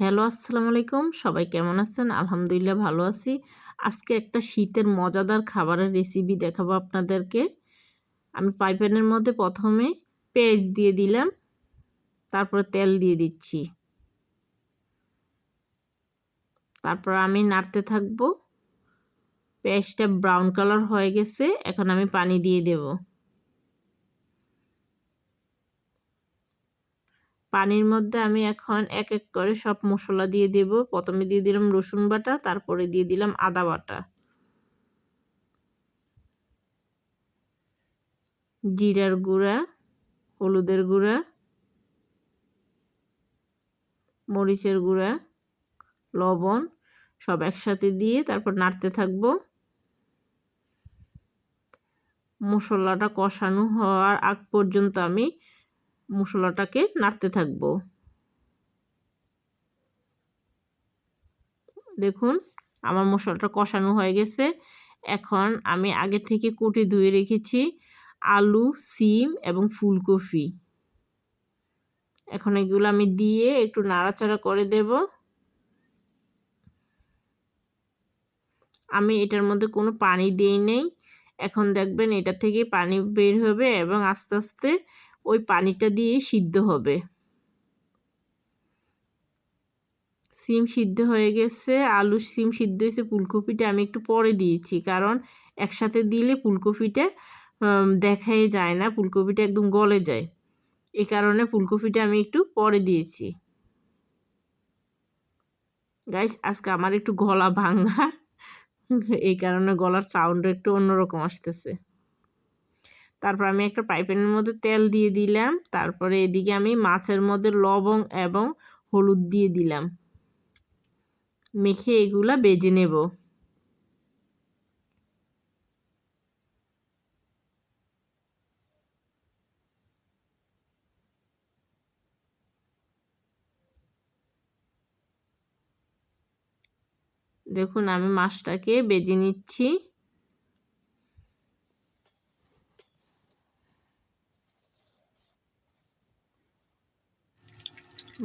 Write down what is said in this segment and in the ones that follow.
Hello, আসসালামু আলাইকুম। সবাই কেমন আছেন? আলহামদুলিল্লাহ ভালো আছি। আজকে একটা শীতের মজাদার খাবারের রেসিপি দেখাবো আপনাদেরকে। আমি পাইপ্যানের মধ্যে প্রথমে পেঁয়াজ দিয়ে দিলাম, তারপরে তেল দিয়ে দিচ্ছি। তারপর আমি নাড়তে থাকব। পেঁয়াজটা ব্রাউন কালার হয়ে গেছে, এখন আমি পানি দিয়ে দেবো। পানির মধ্যে আমি এখন এক এক করে সব মশলা দিয়ে দেব। প্রথমে দিয়ে দিলাম রসুন বাটা, তারপরে দিয়ে দিলাম আদা বাটা। জিরার গুঁড়া, হলুদের গুঁড়া, মরিচের গুঁড়া, লবণ সব একসাথে দিয়ে তারপর নাড়তে থাকব। মশলাটা কষানো হওয়ার আগ পর্যন্ত আমি মশলাটাকে নাড়তে থাকব। দেখুন, আমার মশলাটা কষানো হয়ে গেছে। এখন আমি আগে থেকে কুটি ধুয়ে রেখেছি আলু, সিম এবং ফুলকপি। এখন এগুলো আমি দিয়ে একটু নাড়াচাড়া করে দেব। আমি এটার মধ্যে কোনো পানি দিই নেই। এখন দেখবেন এটা থেকে পানি বের হবে এবং আস্তে আস্তে ওই পানিটা দিয়ে সিদ্ধ হবে। সিম সিদ্ধ হয়ে গেছে আলু সিম সিদ্ধ হয়েছে, ফুলকপিটা আমি একটু পরে দিয়েছি, কারণ একসাথে দিলে ফুলকপিটা দেখাই যায় না, ফুলকপিটা একদম গলে যায়। এই কারণে ফুলকপিটা আমি একটু পরে দিয়েছি। গাইস আজকে আমার একটু গলা ভাঙা এই কারণে গলার সাউন্ড একটু অন্যরকম আসতেছে। তারপর আমি একটা পাইপেনের মধ্যে তেল দিয়ে দিলাম। তারপরে এদিকে আমি মাছের মধ্যে লবং এবং হলুদ দিয়ে দিলাম। মেখে এগুলা বেজে নেব। দেখুন, আমি মাছটাকে বেজে নিচ্ছি।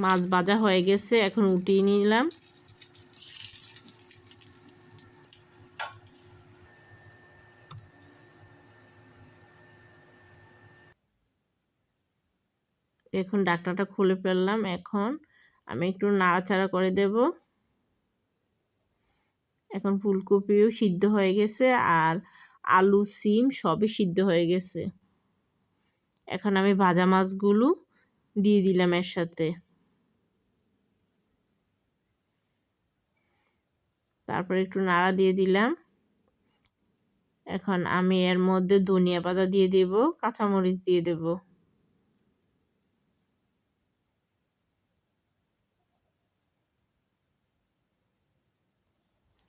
মাছ ভাজা হয়ে গেছে, এখন উঠিয়ে নিলাম। এখন ডাকনাটা খুলে ফেললাম, এখন আমি একটু নাড়াচাড়া করে দেব। এখন ফুলকপিও সিদ্ধ হয়ে গেছে, আর আলু, সিম সবই সিদ্ধ হয়ে গেছে। এখন আমি ভাজা মাছগুলো দিয়ে দিলাম এর সাথে। তারপর একটু নাড়া দিয়ে দিলাম। এখন আমি এর মধ্যে ধনিয়া পাতা দিয়ে দেব, কাঁচামরিচ দিয়ে দেব।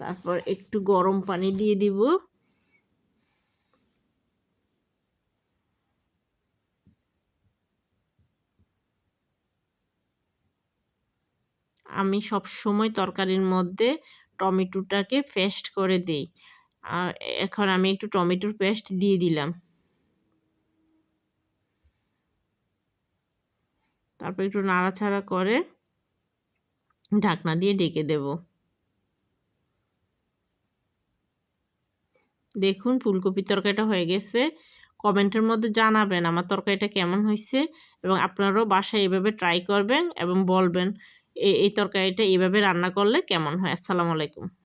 তারপর একটু গরম পানি দিয়ে দিব। আমি সব সময় তরকারির মধ্যে টমেটোটাকে পেস্ট করে দিই। আর এখন আমি একটু টমেটোর পেস্ট দিয়ে দিলাম। তারপর একটু নাড়াচাড়া করে ঢাকনা দিয়ে ডেকে দেব। দেখুন ফুলকপি তরকারিটা হয়ে গেছে। কমেন্টের মধ্যে জানাবেন আমার তরকারিটা কেমন হয়েছে এবং আপনারাও বাসায় এভাবে ট্রাই করবেন এবং বলবেন এই তরকারিটা এভাবে রান্না করলে কেমন হয়? আসসালামু আলাইকুম।